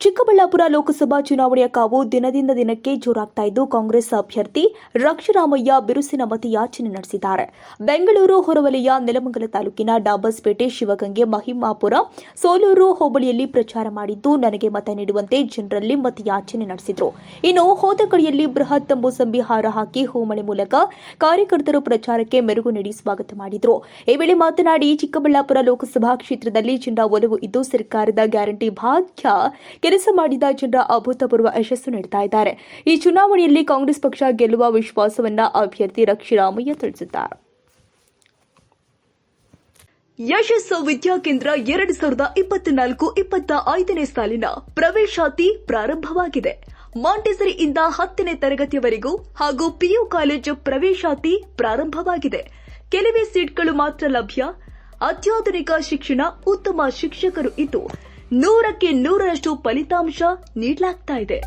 ಚಿಕ್ಕಬಳ್ಳಾಪುರ ಲೋಕಸಭಾ ಚುನಾವಣೆಯ ಕಾವು ದಿನದಿಂದ ದಿನಕ್ಕೆ ಜೋರಾಗ್ತಾ ಇದ್ದು ಕಾಂಗ್ರೆಸ್ ಅಭ್ಯರ್ಥಿ ರಕ್ಷರಾಮಯ್ಯ ಬಿರುಸಿನ ಮತಯಾಚನೆ ನಡೆಸಿದ್ದಾರೆ. ಬೆಂಗಳೂರು ಹೊರವಲಯ ನೆಲಮಂಗಲ ತಾಲೂಕಿನ ಡಾಬಸ್ಪೇಟೆ ಶಿವಗಂಗೆ ಮಹಿಮಾಪುರ ಸೋಲೂರು ಹೋಬಳಿಯಲ್ಲಿ ಪ್ರಚಾರ ಮಾಡಿದ್ದು ನನಗೆ ಮತ ನೀಡುವಂತೆ ಜನರಲ್ಲಿ ಮತಯಾಚನೆ ನಡೆಸಿದರು. ಇನ್ನು ಹೋದಕಡಿಯಲ್ಲಿ ಬೃಹತ್ ತಂಬೂಸಂಬಿ ಹಾರ ಹಾಕಿ ಹೂಮಳೆ ಮೂಲಕ ಕಾರ್ಯಕರ್ತರು ಪ್ರಚಾರಕ್ಕೆ ಮೆರುಗು ನೀಡಿ ಸ್ವಾಗತ ಮಾಡಿದರು. ಈ ವೇಳೆ ಮಾತನಾಡಿ ಚಿಕ್ಕಬಳ್ಳಾಪುರ ಲೋಕಸಭಾ ಕ್ಷೇತ್ರದಲ್ಲಿ ಜನರ ಒಲವು ಇದ್ದು ಸರ್ಕಾರದ ಗ್ಯಾರಂಟಿ ಭಾಗ್ಯ ಕೆಲಸ ಮಾಡಿದ ಜನರ ಅಭೂತಪೂರ್ವ ಯಶಸ್ಸು ನೀಡುತ್ತಾ ಇದ್ದಾರೆ. ಈ ಚುನಾವಣೆಯಲ್ಲಿ ಕಾಂಗ್ರೆಸ್ ಪಕ್ಷ ಗೆಲ್ಲುವ ವಿಶ್ವಾಸವನ್ನ ಅಭ್ಯರ್ಥಿ ರಕ್ಷಿರಾಮಯ್ಯ ತಿಳಿಸಿದ್ದಾರೆ. ಯಶಸ್ಸು ವಿದ್ಯಾಕೇಂದ್ರ ಎರಡು ಸಾವಿರದ ಇಪ್ಪತ್ನಾಲ್ಕು ಇಪ್ಪತ್ತ ಐದನೇ ಸಾಲಿನ ಪ್ರವೇಶಾತಿ ಪ್ರಾರಂಭವಾಗಿದೆ. ಮಾಂಟೆಸರಿಯಿಂದ ಹತ್ತನೇ ತರಗತಿಯವರೆಗೂ ಹಾಗೂ ಪಿಯು ಕಾಲೇಜು ಪ್ರವೇಶಾತಿ ಪ್ರಾರಂಭವಾಗಿದೆ. ಕೆಲವೇ ಸೀಟ್ಗಳು ಮಾತ್ರ ಲಭ್ಯ. ಅತ್ಯಾಧುನಿಕ ಶಿಕ್ಷಣ ಉತ್ತಮ ಶಿಕ್ಷಕರು ಇದ್ದು ನೂರಕ್ಕೆ ನೂರರಷ್ಟು ಫಲಿತಾಂಶ ನೀಡಲಾಗ್ತಾ ಇದೆ.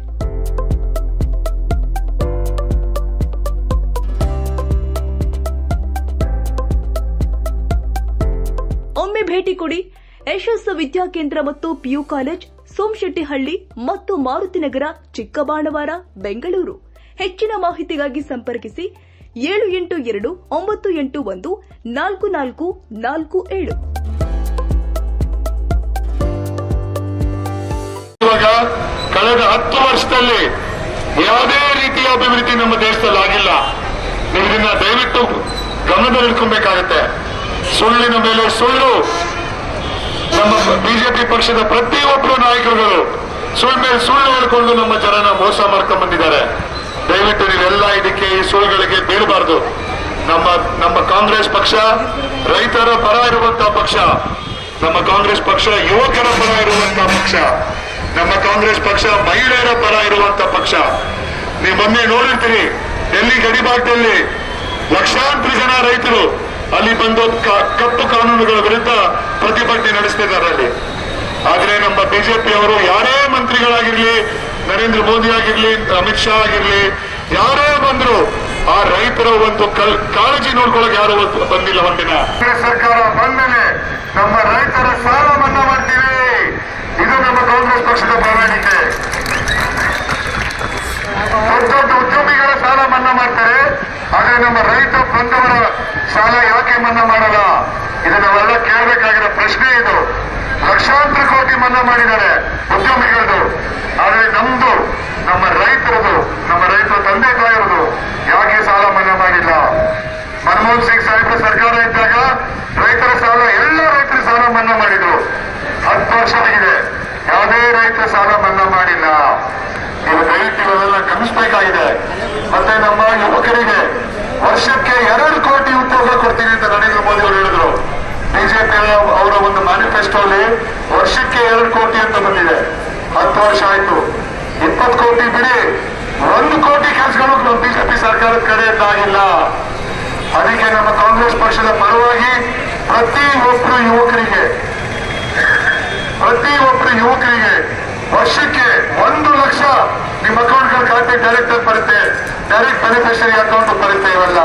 ಒಮ್ಮೆ ಭೇಟಿ ಕೊಡಿ. ಯಶಸ್ಸು ವಿದ್ಯಾಕೇಂದ್ರ ಮತ್ತು ಪಿಯು ಕಾಲೇಜ್, ಸೋಮಶೆಟ್ಟಿಹಳ್ಳಿ ಮತ್ತು ಮಾರುತಿನಗರ ಚಿಕ್ಕಬಾಣವಾರ, ಬೆಂಗಳೂರು. ಹೆಚ್ಚಿನ ಮಾಹಿತಿಗಾಗಿ ಸಂಪರ್ಕಿಸಿ ಏಳು ಎಂಟು ಎರಡು ಒಂಬತ್ತು ಎಂಟು ಒಂದು ನಾಲ್ಕು ನಾಲ್ಕು ನಾಲ್ಕು ಏಳು. ಕಳೆದ ಹತ್ತು ವರ್ಷದಲ್ಲಿ ಯಾವುದೇ ರೀತಿಯ ಅಭಿವೃದ್ಧಿ ನಮ್ಮ ದೇಶದಲ್ಲಿ ಆಗಿಲ್ಲ. ನೀವು ದಯವಿಟ್ಟು ಗಮನದಲ್ಲಿಟ್ಕೊಬೇಕಾಗತ್ತೆ. ಸುಳ್ಳಿನ ಮೇಲೆ ಸುಳ್ಳು. ನಮ್ಮ ಬಿಜೆಪಿ ಪಕ್ಷದ ಪ್ರತಿಯೊಬ್ಬರು ನಾಯಕರುಗಳು ಸುಳ್ಳು ಮೇಲೆ ಸುಳ್ಳು ಹೇಳ್ಕೊಂಡು ನಮ್ಮ ಜನನ ಮೋಸ ಮಾಡ್ಕೊಂಡ್ ಬಂದಿದ್ದಾರೆ. ದಯವಿಟ್ಟು ನೀವೆಲ್ಲ ಇದಕ್ಕೆ ಈ ಸುಳ್ಳುಗಳಿಗೆ ಬೀಳಬಾರ್ದು. ನಮ್ಮ ನಮ್ಮ ಕಾಂಗ್ರೆಸ್ ಪಕ್ಷ ರೈತರ ಪರ ಇರುವಂತಹ ಪಕ್ಷ. ನಮ್ಮ ಕಾಂಗ್ರೆಸ್ ಪಕ್ಷ ಯುವಕರ ಪರ ಇರುವಂತಹ ಪಕ್ಷ. ನಮ್ಮ ಕಾಂಗ್ರೆಸ್ ಪಕ್ಷ ಮಹಿಳೆಯರ ಪರ ಇರುವಂತ ಪಕ್ಷ. ನೀವು ಮೊನ್ನೆ ನೋಡಿರ್ತೀರಿ. ಡೆಲ್ಲಿ ಗಡಿಭಾಗದಲ್ಲಿ ಲಕ್ಷಾಂತರ ಜನ ರೈತರು ಅಲ್ಲಿ ಬಂದು ಕಪ್ಪು ಕಾನೂನುಗಳ ವಿರುದ್ಧ ಪ್ರತಿಭಟನೆ ನಡೆಸ್ತಿದ್ದಾರೆ ಅಲ್ಲಿ. ಆದ್ರೆ ನಮ್ಮ ಬಿಜೆಪಿ ಅವರು ಯಾರೇ ಮಂತ್ರಿಗಳಾಗಿರ್ಲಿ, ನರೇಂದ್ರ ಮೋದಿ ಆಗಿರ್ಲಿ, ಅಮಿತ್ ಶಾ ಆಗಿರ್ಲಿ, ಯಾರೇ ಬಂದ್ರು ಆ ರೈತರ ಒಂದು ಕಾಳಜಿ ನೋಡ್ಕೊಳಕ್ ಯಾರು ಬಂದಿಲ್ಲ ಒಂದಿನ. ಸರ್ಕಾರ ಬಂದ ನಮ್ಮ ರೈತರ ಸಾಲ ಮನ್ನಾ ಮಾಡ್ತೀವಿ ಇದು ನಮ್ಮ ಕಾಂಗ್ರೆಸ್ ಪಕ್ಷದ ಪ್ರಣಾಳಿಕೆ ದೊಡ್ಡ ದೊಡ್ಡ ಉದ್ಯಮಿಗಳ ಸಾಲ ಮನ್ನಾ ಮಾಡ್ತಾರೆ ಆದ್ರೆ ನಮ್ಮ ರೈತ ಬಂಧುಗಳ ಸಾಲ ಯಾಕೆ ಮನ್ನಾ ಮಾಡಲ್ಲ ಇದು ನಾವೆಲ್ಲ ಕೇಳಬೇಕಾಗಿರೋ ಪ್ರಶ್ನೆ ಇದು ಲಕ್ಷಾಂತರ ಕೋಟಿ ಮನ್ನಾ ಮಾಡಿದ್ದಾರೆ ಉದ್ಯಮಿಗಳದು ಆದ್ರೆ ನಮ್ದು ನಮ್ಮ ರೈತರದು ನಮ್ಮ ರೈತರ ತಂದೆ ತಾಯಿರದು ಯಾಕೆ ಸಾಲ ಮನ್ನಾ ಮಾಡಿಲ್ಲ ಮನಮೋಹನ್ ಸಿಂಗ್ ಸಾಹೇಬ್ರ ಸರ್ಕಾರ ಇದ್ದಾಗ ರೈತರ ಸಾಲ ಎಲ್ಲ ರೈತರ ಸಾಲ ಮನ್ನಾ ಮಾಡಿದ್ರು ಹತ್ತು ವರ್ಷ ಆಗಿದೆ. ಯಾವುದೇ ರೈತ ಸಾಲ ಮನ್ನಾ ಮಾಡಿಲ್ಲ. ನೀವು ದಯವಿಟ್ಟು ಇವೆಲ್ಲ ಗಮನಿಸಬೇಕಾಗಿದೆ. ಮತ್ತೆ ನಮ್ಮ ಯುವಕರಿಗೆ ವರ್ಷಕ್ಕೆ ಎರಡು ಕೋಟಿ ಉದ್ಯೋಗ ಕೊಡ್ತೀನಿ ಅಂತ ನರೇಂದ್ರ ಮೋದಿ ಅವರು ಹೇಳಿದ್ರು. ಬಿಜೆಪಿ ಅವರ ಒಂದು ಮ್ಯಾನಿಫೆಸ್ಟೋಲಿ ವರ್ಷಕ್ಕೆ ಎರಡು ಕೋಟಿ ಅಂತ ಬಂದಿದೆ. ಹತ್ತು ವರ್ಷ ಆಯ್ತು. ಇಪ್ಪತ್ತು ಕೋಟಿ ಬಿಡಿ. ಒಂದು ಕೋಟಿ ಕೆಲಸಗಳು ಬಿಜೆಪಿ ಸರ್ಕಾರದ ಕಡೆಯಿಂದ ಆಗಿಲ್ಲ ಅದಕ್ಕೆ ನಮ್ಮ ಕಾಂಗ್ರೆಸ್ ಪಕ್ಷದ ಪರವಾಗಿ ಪ್ರತಿ ಒಬ್ಬರು ಯುವಕರಿಗೆ ಪ್ರತಿ ಒಬ್ಬರು ಯುವಕರಿಗೆ ವರ್ಷಕ್ಕೆ ಒಂದು ಲಕ್ಷ ನಿಮ್ಮ ಅಕೌಂಟ್ಗಳ ಖಾತೆ ಡೈರೆಕ್ಟ್ ಬರುತ್ತೆ ಡೈರೆಕ್ಟ್ ಬೆನಿಫಿಷರಿ ಅಕೌಂಟ್ ಬರುತ್ತೆ ಇವೆಲ್ಲ.